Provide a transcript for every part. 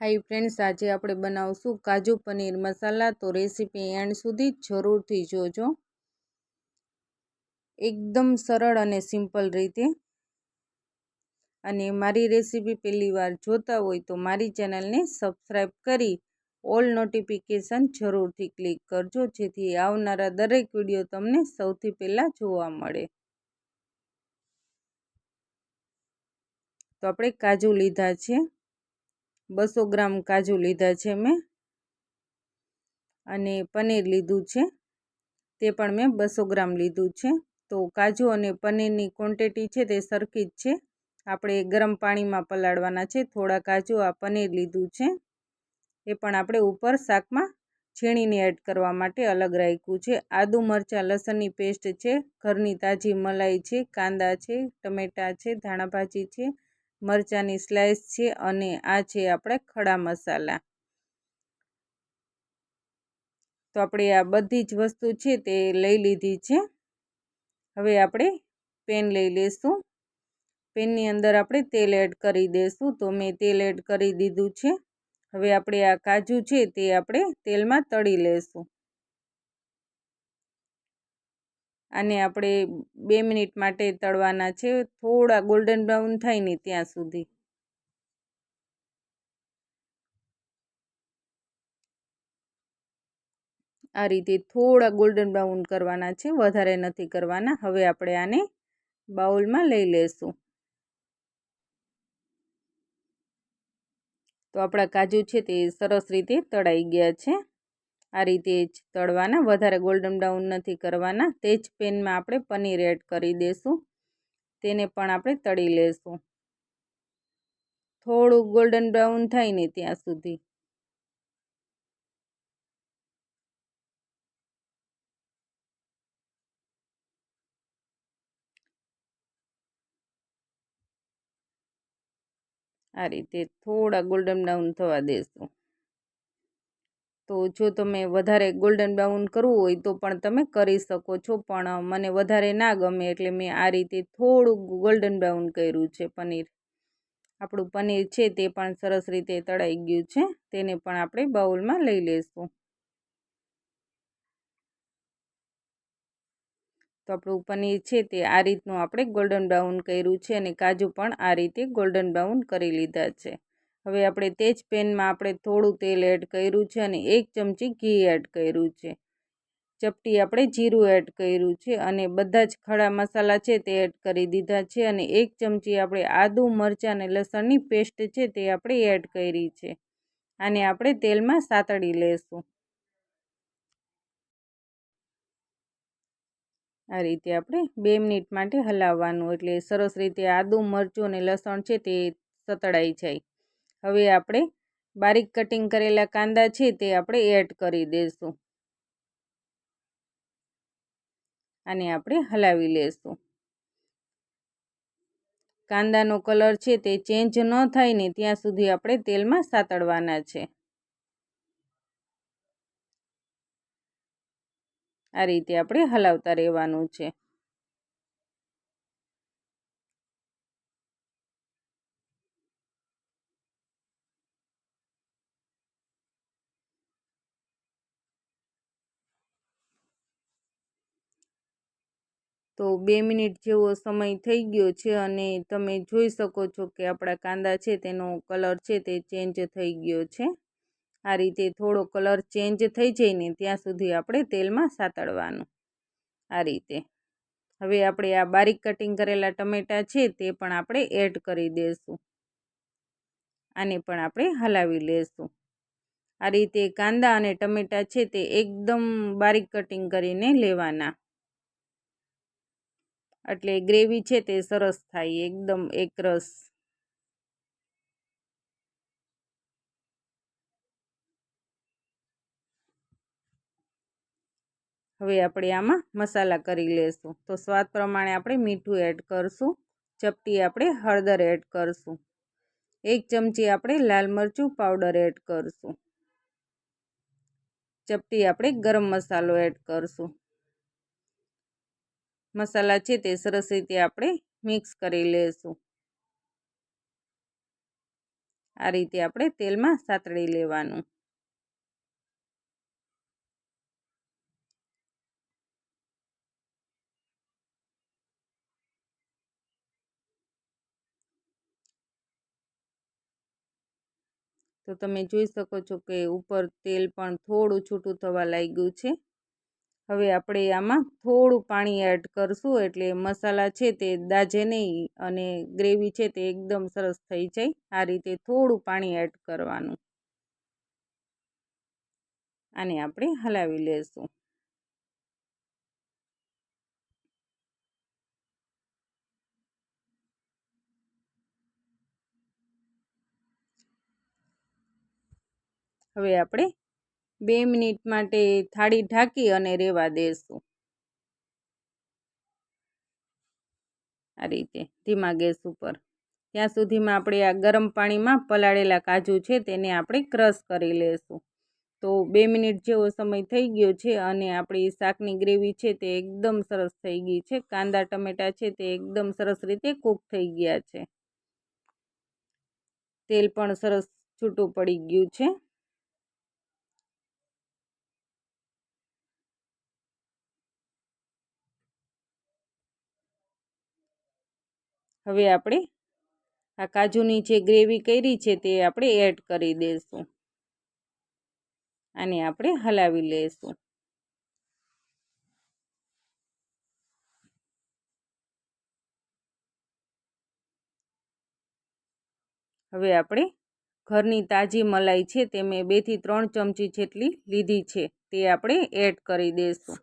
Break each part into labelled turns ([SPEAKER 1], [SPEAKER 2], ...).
[SPEAKER 1] High friends, આજે આપણે બનાવશું કાજુ પનીર મસાલા. તો રેસીપી એન્ડ સુધી જરૂરથી જોજો. એકદમ સરળ અને સિમ્પલ રીતે. અને મારી રેસીપી પહેલી વાર જોતા હોય તો મારી ચેનલને સબસ્ક્રાઈબ કરી ઓલ નોટિફિકેશન જરૂરથી ક્લિક કરજો, જેથી આવનારા દરેક વીડિયો તમને સૌથી પહેલાં જોવા મળે. તો આપણે કાજુ લીધા છે. બસો ગ્રામ કાજુ લીધા છે મેં અને પનીર લીધું છે. તે પણ મેં બસો ગ્રામ લીધું છે. તો કાજુ અને પનીરની ક્વોન્ટિટી છે તે સરખી જ છે. આપણે ગરમ પાણીમાં પલાળવાના છે. થોડા કાજુ, આ પનીર લીધું છે. એ પણ આપણે ઉપર શાકમાં છીણીને એડ કરવા માટે અલગ રાખ્યું છે. આદુ મરચાં, લસણની પેસ્ટ છે. ઘરની તાજી મલાઈ છે, કાંદા છે, ટમેટાં છે ધાણાભાજી છે મરચાંની સ્લાઇસ છે અને આ છે આપણે ખડા મસાલા. તો આપણે આ બધી જ વસ્તુ છે તે લઈ લીધી છે. હવે આપણે પેન લઈ લઈશું પેનની અંદર આપણે તેલ એડ કરી દઈશું તો મેં તેલ એડ કરી દીધું છે. હવે આપણે આ કાજુ છે તે આપણે તેલમાં તળી લઈશું આને આપણે બે મિનિટ માટે તળવાના છે. થોડા ગોલ્ડન બ્રાઉન થાય ને ત્યાં સુધી. આ રીતે થોડા ગોલ્ડન બ્રાઉન કરવાના છે. વધારે નથી કરવાના. હવે આપણે આને બાઉલમાં લઈ લેશું. તો આપણા કાજુ છે તે સરસ રીતે તળાઈ ગયા છે. આ રીતે જ તળવાના. વધારે ગોલ્ડન બ્રાઉન નથી કરવાના. તે જ પેનમાં આપણે પનીર એડ કરી દઈશું તેને પણ આપણે તળી લેશું. થોડું ગોલ્ડન બ્રાઉન થાય ને ત્યાં સુધી. આ રીતે થોડા ગોલ્ડન બ્રાઉન થવા દેશું. તો જો તમે વધારે ગોલ્ડન બ્રાઉન કરવું હોય તો પણ તમે કરી શકો છો. પણ મને વધારે ના ગમે એટલે મેં આ રીતે થોડું ગોલ્ડન બ્રાઉન કર્યું છે પનીર. આપણું પનીર છે તે પણ સરસ રીતે તળાઈ ગયું છે. તેને પણ આપણે બાઉલમાં લઈ લઈશું તો આપણું પનીર છે તે આ રીતનું આપણે ગોલ્ડન બ્રાઉન કર્યું છે અને કાજુ પણ આ રીતે ગોલ્ડન બ્રાઉન કરી લીધા છે. હવે આપણે તે જ પેનમાં આપણે થોડું તેલ એડ કર્યું છે અને એક ચમચી ઘી એડ કર્યું છે. ચપટી આપણે જીરું એડ કર્યું છે અને બધા જ ખડા મસાલા છે તે એડ કરી દીધા છે અને એક ચમચી આપણે આદું, મરચાં અને લસણની પેસ્ટ છે તે આપણે એડ કરી છે. આને આપણે તેલમાં સાતળી લઈશું આ રીતે આપણે બે મિનિટ માટે હલાવવાનું એટલે સરસ રીતે આદું, મરચું અને લસણ છે તે સતળાઈ જાય. હવે આપણે બારીક કટિંગ કરેલા કાંદા છે તે આપણે એડ કરી દઈશું. આને આપણે હલાવી લઈશું કાંદાનો કલર છે તે ચેન્જ ન થાય ને ત્યાં સુધી આપણે તેલમાં સાતળવાના છે. આ રીતે આપણે હલાવતા રહેવાનું છે. તો બે મિનિટ જેવો સમય થઈ ગયો છે અને તમે જોઈ શકો છો કે આપણા કાંદા છે તેનો કલર છે તે ચેન્જ થઈ ગયો છે. આ રીતે થોડો કલર ચેન્જ થઈ જાય ને ત્યાં સુધી આપણે તેલમાં સાતળવાનું આ રીતે. હવે આપણે આ બારીક કટિંગ કરેલા ટમેટાં છે તે પણ આપણે એડ કરી દઈશું આને પણ આપણે હલાવી લઈશું આ રીતે કાંદા અને ટમેટાં છે તે એકદમ બારીક કટિંગ કરીને લેવાના. એટલે ગ્રેવી છે તે સરસ થાય, એકદમ એકરસ હવે આપણે આમાં મસાલા કરી લેશું. તો સ્વાદ પ્રમાણે આપણે મીઠું એડ કરશું, ચપટી આપણે હળદર એડ કરશું. એક ચમચી આપણે લાલ મરચું પાવડર એડ કરશું. ચપટી આપણે ગરમ મસાલો એડ કરશું. મસાલા છે તે સરસ રીતે આપણે મિક્સ કરી લઈશું આ રીતે આપણે તેલમાં સાતળી લેવાનું. તો તમે જોઈ શકો છો કે ઉપર તેલ પણ થોડું છૂટું થવા લાગ્યું છે. હવે આપણે આમાં થોડું પાણી એડ કરશું, એટલે મસાલા છે તે દાજે નહીં અને ગ્રેવી છે તે એકદમ સરસ થઈ જાય. આ રીતે થોડું પાણી એડ કરવાનું. આને આપણે હલાવી લેશું. હવે આપણે બે મિનિટ માટે થાળી ઢાંકી અને રહેવા દેશું. આ રીતે ધીમા ગેસ ઉપર. ત્યાં સુધીમાં આપણે આ ગરમ પાણીમાં પલાળેલા કાજુ છે તેને આપણે ક્રશ કરી લેશું. તો બે મિનિટ જેવો સમય થઈ ગયો છે અને આપણી શાકની ગ્રેવી છે તે એકદમ સરસ થઈ ગઈ છે. કાંદા, ટમેટા છે તે એકદમ સરસ રીતે કૂક થઈ ગયા છે. તેલ પણ સરસ છૂટું પડી ગયું છે. હવે આપણે આ કાજુની જે ગ્રેવી કરી છે તે આપણે એડ કરી દઈશું આને આપણે હલાવી લઈશું હવે આપણે ઘરની તાજી મલાઈ છે તે મેં બેથી ત્રણ ચમચી જેટલી લીધી છે તે આપણે એડ કરી દઈશું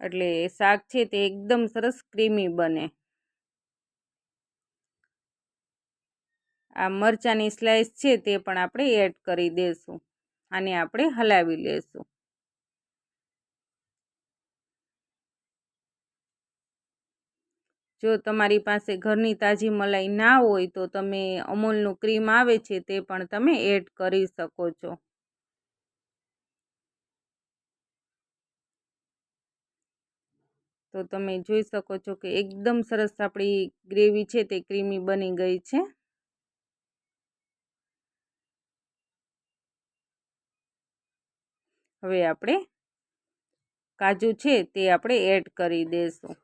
[SPEAKER 1] એટલે શાક છે તે એકદમ સરસ ક્રીમી બને. આ મરચાંની સ્લાઇસ છે તે પણ આપણે એડ કરી દઈશું આને આપણે હલાવી લેશું. જો તમારી પાસે ઘરની તાજી મલાઈ ના હોય તો તમે અમૂલનું ક્રીમ આવે છે તે પણ તમે એડ કરી શકો છો. તો તમે જોઈ શકો છો કે એકદમ સરસ આપણી ગ્રેવી છે તે ક્રીમી બની ગઈ છે. હવે આપણે કાજુ છે તે આપણે એડ કરી દઈશું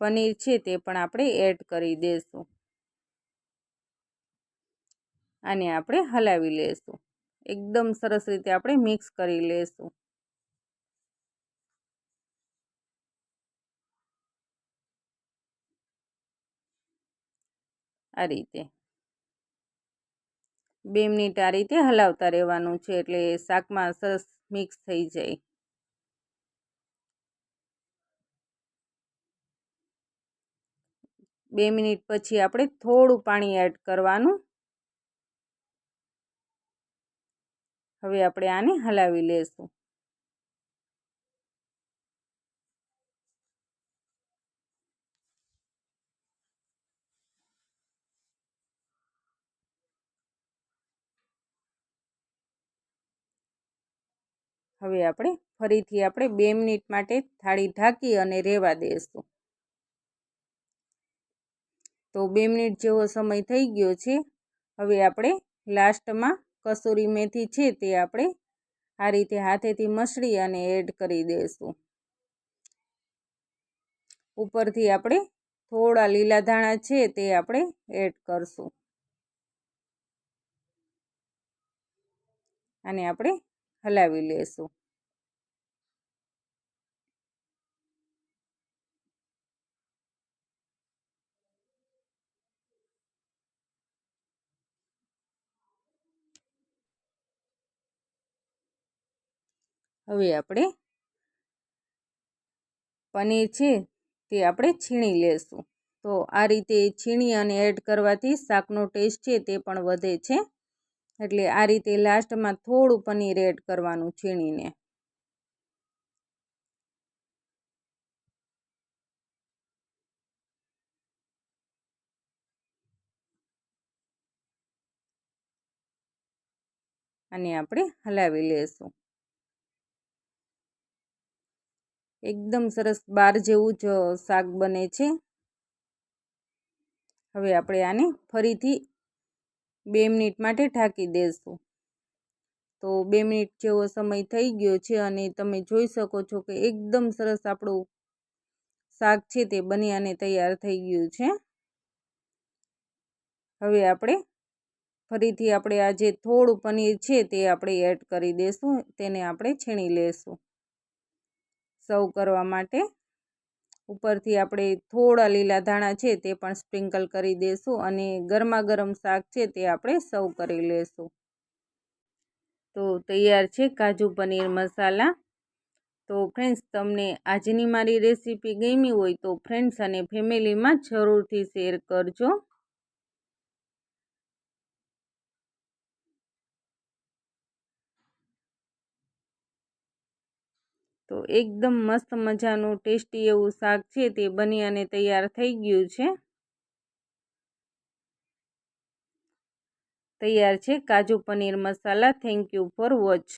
[SPEAKER 1] પનીર છે તે પણ આપણે એડ કરી દઈશું આને આપણે હલાવી લઈશું એકદમ સરસ રીતે આપણે મિક્સ કરી લઈશું આ રીતે. બે મિનિટ આ રીતે હલાવતા રહેવાનું છે એટલે શાકમાં સરસ મિક્સ થઈ જાય. બે મિનિટ પછી આપણે થોડું પાણી એડ કરવાનું. હવે આપણે આને હલાવી લેશું. હવે આપણે ફરીથી આપણે બે મિનિટ માટે થાળી ઢાંકી અને રહેવા દઈશું. તો બે મિનિટ જેવો સમય થઈ ગયો છે. હવે આપણે લાસ્ટમાં કસૂરી મેથી છે તે આપણે આ રીતે હાથેથી મસળી અને એડ કરી દઈશું. ઉપરથી આપણે થોડા લીલા ધાણા છે તે આપણે એડ કરશું. અને આપણે હલાવી લેશું. હવે આપણે પનીર છે તે આપણે છીણી લેશું. તો આ રીતે છીણી અને એડ કરવાથી શાકનો ટેસ્ટ છે તે પણ વધે છે. એટલે આ રીતે લાસ્ટમાં થોડું પનીર એડ કરવાનું છીણીને. અને આપણે હલાવી લેશું. એકદમ સરસ બાર જેવું જ શાક બને છે. હવે આપણે આને ફરીથી બે મિનિટ માટે ઢાંકી દેશું. તો બે મિનિટ જેવો સમય થઈ ગયો છે અને તમે જોઈ શકો છો કે એકદમ સરસ આપણું શાક છે તે બની તૈયાર થઈ ગયું છે. હવે આપણે ફરીથી આપણે આ જે થોડું પનીર છે તે આપણે એડ કરી દઈશું તેને આપણે છીણી લેશું. સર્વ કરવા માટે ઉપરથી આપણે થોડા લીલા ધાણા છે તે પણ સ્પ્રિંકલ કરી દઈશું અને ગરમા ગરમ શાક છે તે આપણે સર્વ કરી લેશું. તો તૈયાર છે કાજુ પનીર મસાલા. તો ફ્રેન્ડ્સ તમને આજની મારી રેસીપી ગમી હોય તો ફ્રેન્ડ્સ અને ફેમિલીમાં જરૂરથી શેર કરજો. તો એકદમ મસ્ત મજાનું ટેસ્ટી એવું શાક છે તે બની અને તૈયાર થઈ ગયું છે. તૈયાર છે kaju paneer masala. Thank you for watch